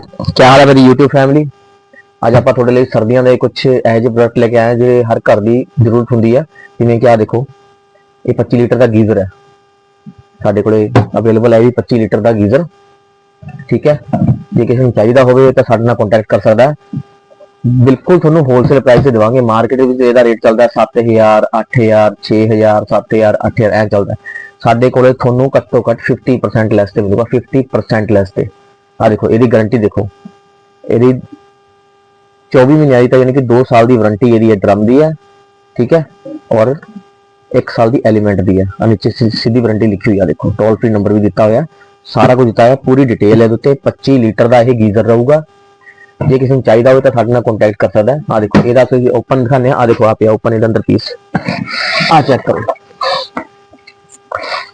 ਕੀ ਹਾਲ ਹੈ ਮੇਰੀ YouTube family ਅੱਜ ਆਪਾਂ ਤੁਹਾਡੇ ਲਈ ਸਰਦੀਆਂ ਦੇ ਕੁਝ ਇਹੋ ਜਿਹੇ ਪ੍ਰੋਡਕਟ ਲੈ ਕੇ ਆਏ ਜਿਹੜੇ ਹਰ ਘਰ ਦੀ ਜ਼ਰੂਰਤ ਹੁੰਦੀ ਹੈ ਜਿਵੇਂ ਕਿ ਆ ਦੇਖੋ, ਇਹ 25 ਲੀਟਰ ਦਾ ਗੀਜ਼ਰ ਹੈ। ਸਾਡੇ ਕੋਲੇ ਅਵੇਲੇਬਲ ਹੈ ਵੀ 25 ਲੀਟਰ ਦਾ ਗੀਜ਼ਰ। ਠੀਕ ਹੈ? ਜੇ ਕਿਸੇ ਨੂੰ ਚਾਹੀਦਾ ਹੋਵੇ ਤਾਂ ਸਾਡੇ ਨਾਲ ਕੰਟੈਕਟ ਕਰ ਸਕਦਾ ਹੈ। ਬਿਲਕੁਲ ਤੁਹਾਨੂੰ ਹੋਲਸੇਲ ਪ੍ਰਾਈਸ ਤੇ ਦੇਵਾਂਗੇ। ਮਾਰਕੀਟ ਵਿੱਚ ਇਹਦਾ ਰੇਟ ਚੱਲਦਾ 7000 8000 6000 7000 8000 ਐਂ ਚੱਲਦਾ ਸਾਡੇ ਕੋਲੇ ਤੁਹਾਨੂੰ ਘੱਟੋ ਘੱਟ 50% ਲੈਸ ਤੇ ਮਿਲੂਗਾ। 50% ਲੈਸ ਤੇ। ਆ ਦੇਖੋ ਇਹਦੀ ਗਾਰੰਟੀ ਦੇਖੋ ਇਹਦੀ 24 ਮਹੀਨੇ ਆਈ ਤਾਂ ਯਾਨੀ ਕਿ 2 ਸਾਲ ਦੀ ਵਾਰੰਟੀ ਇਹਦੀ ਹੈ ਡਰਮ ਦੀ ਹੈ ਠੀਕ ਹੈ ਔਰ 1 ਸਾਲ ਦੀ ਐਲੀਮੈਂਟ ਦੀ ਹੈ ਆ ਨੀਚੇ ਸਿ- ਸਿੱਧੀ ਵਾਰੰਟੀ ਲਿਖੀ ਹੋਈ ਆ ਦੇਖੋ ਟੋਲ ਫ੍ਰੀ ਨੰਬਰ ਵੀ ਦਿੱਤਾ ਹੋਇਆ ਸਾਰਾ ਕੁਝ ਦਿੱਤਾ ਹੋਇਆ ਪੂਰੀ ਡਿਟੇਲ ਹੈ ਇਹਦੇ ਉੱਤੇ 25 ਲੀਟਰ ਦਾ ਇਹ ਗੀਜ਼ਰ ਰਹੂਗਾ ਜੇ ਕਿਸੇ ਨੂੰ ਚਾਹੀਦਾ ਹੋਵੇ ਤਾਂ ਸਾਡੇ ਨਾਲ ਕੰਟੈਕਟ ਕਰ ਸਕਦਾ ਹੈ ਆ ਦੇਖੋ ਇਹਦਾ ਤੁਸੀਂ ਓਪਨ ਦਿਖਾਣੇ ਆ ਦੇਖੋ ਆ ਪਿਆ ਓਪਨ ਇਹਦੇ ਅੰਦਰ ਪੀਸ ਆ ਚੈੱਕ ਕਰੋ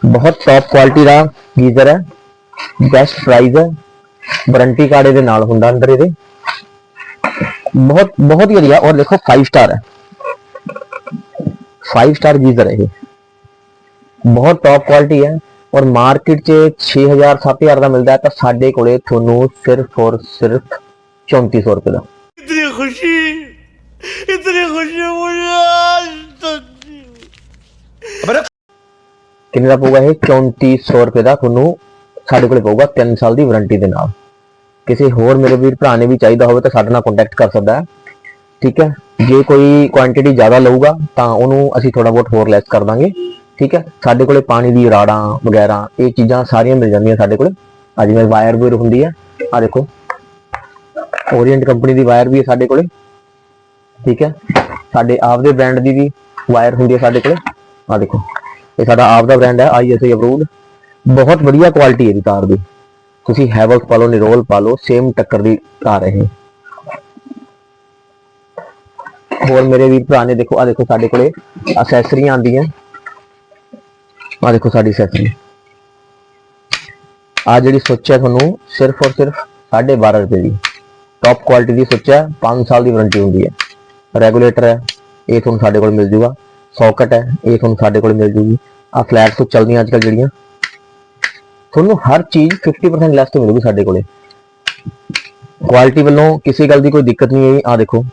ਬਹੁਤ ਟੌਪ ਕੁਆਲਿਟੀ ਦਾ ਗੀਜ਼ਰ ਹੈ ਬੈਸਟ ਪ੍ਰਾਈਸ ਹੈ ਵਾਰੰਟੀ ਕਾਰਡ ਇਹਦੇ ਨਾਲ ਹੁੰਦਾ ਅੰਦਰ ਇਹਦੇ। ਬਹੁਤ ਬਹੁਤ ਹੀ ਵਧੀਆ। ਔਰ ਦੇਖੋ 5 ਸਟਾਰ ਹੈ। 5 ਸਟਾਰ ਗੀਜ਼ਰ ਹੈ ਇਹ। ਬਹੁਤ ਟੌਪ ਕੁਆਲਿਟੀ ਹੈ। ਔਰ ਮਾਰਕੀਟ 'ਚ 6000 7000 ਦਾ ਮਿਲਦਾ ਹੈ ਤਾਂ ਸਾਡੇ ਕੋਲੇ ਤੁਹਾਨੂੰ ਸਿਰਫ ਔਰ ਸਿਰਫ 3400 ਰੁਪਏ ਦਾ। ਇਤਨੀ ਖੁਸ਼ੀ ਇਤਨੀ ਖੁਸ਼ੀ ਮੁਝੇ ਕਿੰਨੇ ਦਾ ਪਊਗਾ ਇਹ? 3400 ਰੁਪਏ ਦਾ ਤੁਹਾਨੂੰ ਸਾਡੇ ਕੋਲੇ ਪਊਗਾ 3 ਸਾਲ ਦੀ ਵਾਰੰਟੀ ਦੇ ਨਾਲ। ਕਿਸੇ ਹੋਰ ਮੇਰੇ ਵੀਰ ਭਰਾ ਨੇ ਵੀ ਚਾਹੀਦਾ ਹੋਵੇ ਤਾਂ ਸਾਡੇ ਨਾਲ ਕੰਟੈਕਟ ਕਰ ਸਕਦਾ ਹੈ। ਠੀਕ ਹੈ? ਜੇ ਕੋਈ ਕੁਆਂਟੀਟੀ ਜ਼ਿਆਦਾ ਲਊਗਾ ਤਾਂ ਉਹਨੂੰ ਅਸੀਂ ਥੋੜਾ ਬਹੁਤ ਹੋਰ ਲੈਸ ਕਰ ਦਾਂਗੇ। ਠੀਕ ਹੈ? ਸਾਡੇ ਕੋਲੇ ਪਾਣੀ ਦੀ ਰਾੜਾਂ ਵਗੈਰਾ, ਇਹ ਚੀਜ਼ਾਂ ਸਾਰੀਆਂ ਮਿਲ ਜਾਂਦੀਆਂ ਸਾਡੇ ਕੋਲੇ। ਆ ਜਿਵੇਂ ਵਾਇਰ ਵੂਰ ਹੁੰਦੀ ਹੈ ਆ ਦੇਖੋ। ਓਰੀਐਂਟ ਕੰਪਨੀ ਦੀ ਵਾਇਰ ਵੀ ਹੈ ਸਾਡੇ ਕੋਲੇ। ਠੀਕ ਹੈ? ਸਾਡੇ ਆਪ ਦੇ ਬ੍ਰਾਂਡ ਦੀ ਵੀ ਵਾਇਰ ਹੁੰਦੀ ਹੈ ਸਾਡੇ ਕੋਲੇ। ਆ ਦੇਖੋ। ਇਹ ਸਾਡਾ ਆਪ ਦਾ ਬ੍ਰਾਂਡ ਹੈ ਆਈਐਸਆਈ ਅਪਰੂਵਡ ਬਹੁਤ ਵਧੀਆ ਕੁਆਲਿਟੀ ਹੈ ਦੀ ਤਾਰ ਦੀ। ਤੁਸੀਂ ਹੈਵਲਸ ਪਾ ਲਓ, ਨਿਰੋਲ ਪਾ ਲਓ ਸੇਮ ਟੱਕਰ ਦੀ ਆ ਰਹੇ ਇਹ ਹੋਰ ਮੇਰੇ ਵੀਰ ਭਰਾ ਦੇਖੋ ਆ ਦੇਖੋ ਸਾਡੇ ਕੋਲੇ ਅਸੈਸਰੀਆਂ ਆਂਦੀਆਂ ਆ ਦੇਖੋ ਸਾਡੀ ਅਸੈਸਰੀ ਆ ਜਿਹੜੀ ਸੁੱਚ ਹੈ ਤੁਹਾਨੂੰ, ਸਿਰਫ ਔਰ ਸਿਰਫ 12.5 ਰੁਪਏ ਦੀ। ਟੌਪ ਕੁਆਲਿਟੀ ਦੀ ਸੁੱਚ ਹੈ 5 ਸਾਲ ਦੀ ਵਾਰੰਟੀ ਹੁੰਦੀ ਹੈ। ਰੈਗੂਲੇਟਰ ਹੈ, ਇਹ ਤੁਹਾਨੂੰ ਸਾਡੇ ਕੋਲ ਮਿਲ ਜੂਗਾ। ਸੌਕਟ ਹੈ, ਇਹ ਤੁਹਾਨੂੰ ਸਾਡੇ ਕੋਲ ਮਿਲ ਜੂਗੀ। ਆ ਫਲੈਟ ਸੁੱਚ ਚੱਲਦੀਆਂ ਅੱਜ ਕੱਲ ਜਿਹੜੀਆਂ। ਤੁਹਾਨੂੰ ਹਰ ਚੀਜ਼ 50% ਲੈਸ ਤੇ ਮਿਲੂਗੀ ਸਾਡੇ ਕੋਲੇ। ਕੁਆਲਿਟੀ ਵੱਲੋਂ ਕਿਸੇ ਗੱਲ ਦੀ ਕੋਈ ਦਿੱਕਤ ਨਹੀਂ ਆਈ। ਆ ਦੇਖੋ,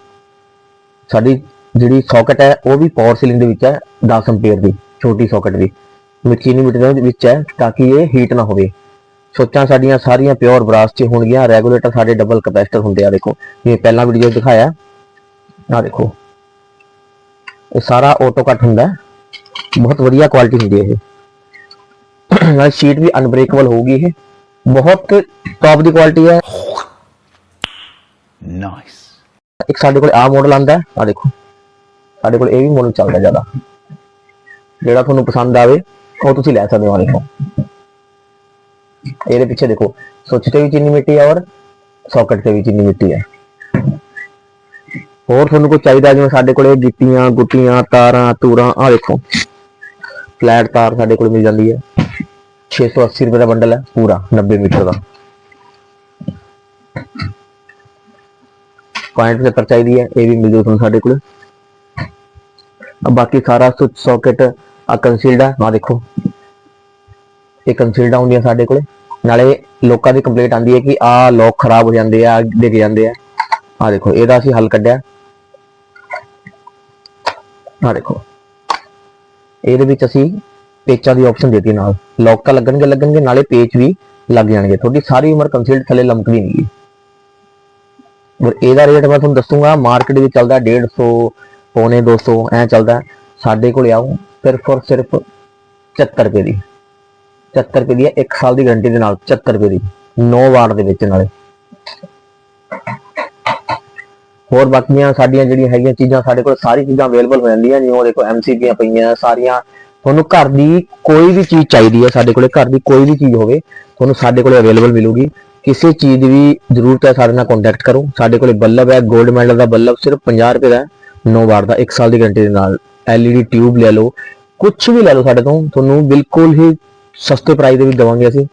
ਸਾਡੀ ਜਿਹੜੀ ਸੌਕਟ ਹੈ, ਉਹ ਵੀ ਪਾਵਰ ਸੀਲਿੰਗ ਦੇ ਵਿੱਚ ਹੈ 10 ਐਂਪੀਅਰ ਦੀ, ਛੋਟੀ ਸੌਕਟ ਦੀ। ਮਚੀਨੀ ਮੀਟਰ ਦੇ ਵਿੱਚ ਹੈ, ਤਾਂ ਕਿ ਇਹ ਹੀਟ ਨਾ ਹੋਵੇ। ਸੋਚਾਂ ਸਾਡੀਆਂ ਸਾਰੀਆਂ ਪਿਓਰ ਬਰਾਸ 'ਚ ਹੋਣਗੀਆਂ। ਰੈਗੂਲੇਟਰ ਸਾਡੇ ਡਬਲ ਕਪੈਸਿਟਰ ਹੁੰਦੇ ਆ, ਦੇਖੋ। ਜਿਵੇਂ ਪਹਿਲਾਂ ਵੀਡੀਓ ਦਿਖਾਇਆ ਆ ਦੇਖੋ। ਇਹ ਸਾਰਾ ਆਟੋ ਕੱਟ ਹੁੰਦਾ ਬਹੁਤ ਵਧੀਆ ਕੁਆਲਿਟੀ ਹੁੰਦੀ ਹੈ ਇਹ। ਨਾਲ ਸ਼ੀਟ ਵੀ ਅਨਬ੍ਰੇਕੇਬਲ ਹੋਊਗੀ ਇਹ ਬਹੁਤ ਟੌਪ ਦੀ ਕੁਆਲਿਟੀ ਹੈ। ਨਾਈਸ ਇੱਕ ਸਾਡੇ ਕੋਲ ਆ ਮਾਡਲ ਆਂਦਾ ਆ ਦੇਖੋ। ਸਾਡੇ ਕੋਲ ਇਹ ਵੀ ਮਾਡਲ ਚੱਲਦਾ ਜ਼ਿਆਦਾ। ਜਿਹੜਾ ਤੁਹਾਨੂੰ ਪਸੰਦ ਆਵੇ ਉਹ ਤੁਸੀਂ ਲੈ ਸਕਦੇ ਹੋ ਆ ਦੇਖੋ। ਇਹਦੇ ਪਿੱਛੇ ਦੇਖੋ ਸੋਚ ਤੇ ਵੀ ਚੀਨੀ ਮਿੱਟੀ ਹੈ ਔਰ ਸੌਕਟ ਤੇ ਵੀ ਚੀਨੀ ਮਿੱਟੀ ਹੈ। ਹੋਰ ਤੁਹਾਨੂੰ ਕੋਈ ਚਾਹੀਦਾ ਜਿਵੇਂ ਸਾਡੇ ਕੋਲੇ ਗਿੱਟੀਆਂ ਗੁੱਟੀਆਂ ਤਾਰਾਂ ਤੂਰਾਂ ਆ ਦੇਖੋ। ਫਲੈਟ ਤਾਰ ਸਾਡੇ ਕੋਲ ਮਿਲ ਜਾਂਦੀ ਹੈ। 680 ਰੁਪਏ ਦਾ ਬੰਡਲ ਹੈ, ਪੂਰਾ 90 ਮੀਟਰ ਦਾ। ਪੁਆਇੰਟ 75 ਚਾਹੀਦੀ ਹੈ, ਇਹ ਵੀ ਮਿਲ ਜੂ ਤੁਹਾਨੂੰ ਸਾਡੇ ਕੋਲ। ਬਾਕੀ ਸਾਰਾ ਸੌਕਟ ਆ ਕੰਸੀਲਡ ਆ, ਆਹ ਦੇਖੋ। ਇਹ ਕੰਸੀਲਡ ਆਉਂਦੀਆਂ ਸਾਡੇ ਕੋਲੇ। ਨਾਲੇ ਲੋਕਾਂ ਦੀ ਕੰਪਲੇਂਟ ਆਂਦੀ ਹੈ ਕਿ ਆ ਲੋਕ ਖਰਾਬ ਹੋ ਜਾਂਦੇ ਆ, ਡਿੱਗ ਜਾਂਦੇ ਆ। ਆ ਦੇਖੋ, ਇਹਦਾ ਅਸੀਂ ਹੱਲ ਕੱਢਿਆ। ਆ ਦੇਖੋ। ਇਹਦੇ ਵਿੱਚ ਅਸੀਂ ਪੇਚਾਂ ਦੀ ਆਪਸ਼ਨ ਦਿੱਤੀ ਨਾਲ। ਲੋਕ ਲੱਗਣਗੇ ਲੱਗਣਗੇ, ਨਾਲੇ ਪੇਚ ਵੀ ਲੱਗ ਜਾਣਗੇ। ਤੁਹਾਡੀ ਸਾਰੀ ਉਮਰ ਕੰਸੀਲਡ ਥੱਲੇ ਲਮਕਦੀ ਨਹੀਂ ਔਰ ਇਹਦਾ ਰੇਟ ਮੈਂ ਤੁਹਾਨੂੰ ਦੱਸੂਗਾ ਮਾਰਕੀਟ ਵਿੱਚ ਚੱਲਦਾ 150 ਪੌਣੇ 200 ਐ ਚੱਲਦਾ। ਸਾਡੇ ਕੋਲ ਆਓ, ਸਿਰਫ ਔਰ ਸਿਰਫ 75 ਰੁਪਏ ਦੀ। 75 ਰੁਪਏ ਦੀ ਹੈ 1 ਸਾਲ ਦੀ ਗਾਰੰਟੀ ਦੇ ਨਾਲ 75 ਰੁਪਏ ਦੀ। 9 ਵਾਟ ਦੇ ਵਿੱਚ ਨਾਲੇ। ਹੋਰ ਬਾਕੀਆਂ ਸਾਡੀਆਂ ਜਿਹੜੀਆਂ ਹੈਗੀਆਂ ਚੀਜ਼ਾਂ, ਸਾਡੇ ਕੋਲ ਸਾਰੀ ਚੀਜ਼ਾਂ ਅਵੇਲੇਬਲ ਹੋ ਜਾਂਦੀਆਂ ਜਿਵੇਂ ਉਹ ਦੇਖੋ ਐਮਸੀਬੀਆਂ ਪਈਆਂ, ਸਾਰੀਆਂ ਤੁਹਾਨੂੰ ਘਰ ਦੀ ਕੋਈ ਵੀ ਚੀਜ਼ ਚਾਹੀਦੀ ਹੈ, ਸਾਡੇ ਕੋਲੇ ਘਰ ਦੀ ਕੋਈ ਵੀ ਚੀਜ਼ ਹੋਵੇ, ਤੁਹਾਨੂੰ ਸਾਡੇ ਕੋਲੇ ਅਵੇਲੇਬਲ ਮਿਲੂਗੀ। ਕਿਸੇ ਚੀਜ਼ ਦੀ ਵੀ ਜ਼ਰੂਰਤ ਹੈ, ਸਾਡੇ ਨਾਲ ਕੰਟੈਕਟ ਕਰੋ। ਸਾਡੇ ਕੋਲੇ ਬੱਲਬ ਹੈ 골ਡ ਮੈਡਲ ਦਾ ਬੱਲਬ ਸਿਰਫ 50 ਰੁਪਏ ਦਾ ਹੈ। 9 ਵਾਟ ਦਾ 1 ਸਾਲ ਦੀ ਗਾਰੰਟੀ ਦੇ ਨਾਲ। LED ਟਿਊਬ ਲੈ ਲਓ ਕੁਝ ਵੀ ਲੈ ਲਓ ਸਾਡੇ ਤੋਂ, ਤੁਹਾਨੂੰ ਬਿਲਕੁਲ ਹੀ ਸਸਤੇ ਪ੍ਰਾਈਸ ਦੇ ਵਿੱਚ ਦਵਾਂਗੇ ਅਸੀਂ।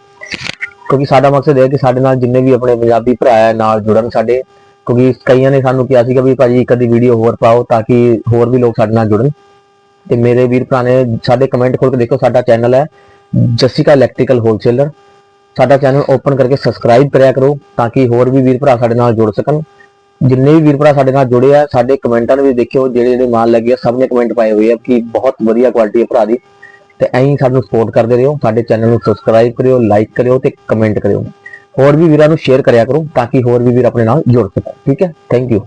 ਕਿਉਂਕਿ ਸਾਡਾ ਮਕਸਦ ਇਹ ਹੈ ਕਿ ਸਾਡੇ ਨਾਲ ਜਿੰਨੇ ਵੀ ਆਪਣੇ ਪੰਜਾਬੀ ਭਰਾ ਹੈ, ਨਾਲ ਜੁੜਨ ਸਾਡੇ। ਕਿਉਂਕਿ ਕਈਆਂ ਨੇ ਸਾਨੂੰ ਕਿਹਾ ਸੀਗਾ ਵੀ ਭਾਜੀ ਇੱਕ ਅੱਧੀ ਵੀਡੀਓ ਹੋਰ ਪਾਓ ਤਾਂ ਕਿ ਹੋਰ ਵੀ ਲੋਕ ਸਾਡੇ ਨਾਲ ਜੁੜਨ। ਤੇ ਮੇਰੇ ਵੀਰ ਭਰਾ ਨੇ ਸਾਡੇ ਕਮੈਂਟ ਖੋਲ ਕੇ ਦੇਖੋ, ਸਾਡਾ ਚੈਨਲ ਹੈ ਜਸਿਕਾ ਇਲੈਕਟ੍ਰੀਕਲ ਹੋਲਸੇਲਰ ਸਾਡਾ ਚੈਨਲ ਓਪਨ ਕਰਕੇ ਸਬਸਕ੍ਰਾਈਬ ਕਰਿਆ ਕਰੋ ਤਾਂ ਕਿ ਹੋਰ ਵੀ ਵੀਰ ਭਰਾ ਸਾਡੇ ਨਾਲ ਜੁੜ ਸਕਣ। ਜਿੰਨੇ ਵੀ ਵੀਰ ਭਰਾ ਸਾਡੇ ਨਾਲ ਜੁੜੇ ਆ, ਸਾਡੇ ਕਮੈਂਟਾਂ ਨੂੰ ਵੀ ਦੇਖਿਓ, ਜਿਹੜੇ ਜਿਹੜੇ ਮਾਲ ਲੱਗੇ ਆ, ਸਭ ਨੇ ਕਮੈਂਟ ਪਾਏ ਹੋਏ ਆ ਕਿ ਬਹੁਤ ਵਧੀਆ ਕੁਆਲਿਟੀ ਹੈ ਭਰਾ ਦੀ। ਤੇ ਐਂ ਸਾਨੂੰ ਸਪੋਰਟ ਕਰਦੇ ਰਹੋ, ਸਾਡੇ ਚੈਨਲ ਨੂੰ ਸਬਸਕ੍ਰਾਈਬ ਕਰਿਓ ਲਾਈਕ ਕਰਿਓ ਤੇ ਕਮੈਂਟ ਕਰਿਓ। ਹੋਰ ਵੀ ਵੀਰਾਂ ਨੂੰ ਸ਼ੇਅਰ ਕਰਿਆ ਕਰੋ ਤਾਂ ਕਿ ਹੋਰ ਵੀ ਵੀਰ ਆਪਣੇ ਨਾਲ ਜੁੜ ਸਕਣ। ਠੀਕ ਹੈ? Thank you